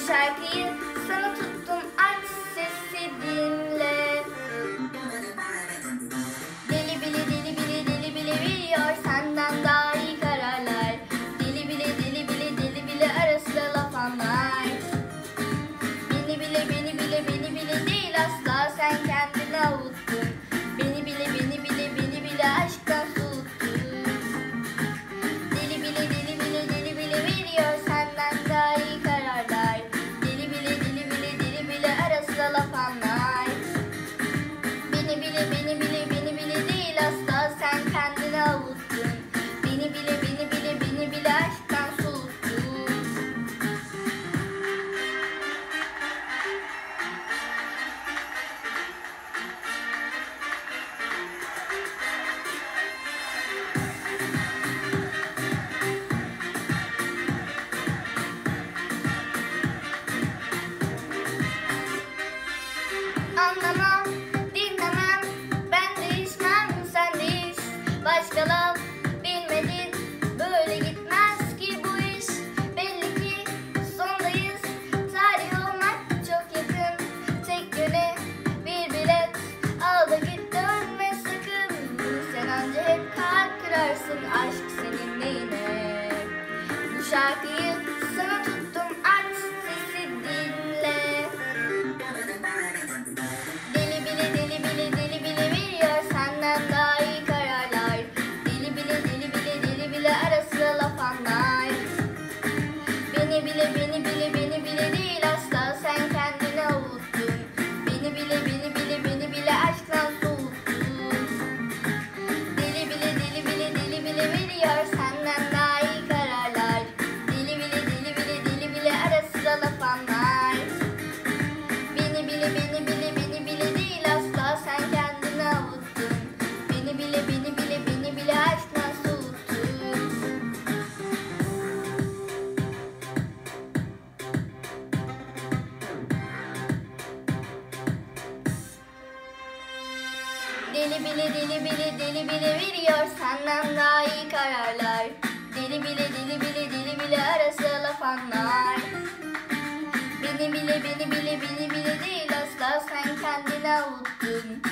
Shakir anlamam, dinlemem. Ben değişmem, sen değiş Başkalar bilmedin, böyle gitmez ki bu iş. Belli ki sondayız, tarih olmak çok yakın. Tek yöne bir bilet, al da git dönme sakın. Sen anca hep kalp kırarsın, aşk senin neyine? Bu şarkıyı I've Deli bile deli bile deli bile veriyor senden daha iyi kararlar. Deli bile deli bile deli bile arası laf anlar. Beni bile beni bile beni bile değil asla sen kendini avuttun.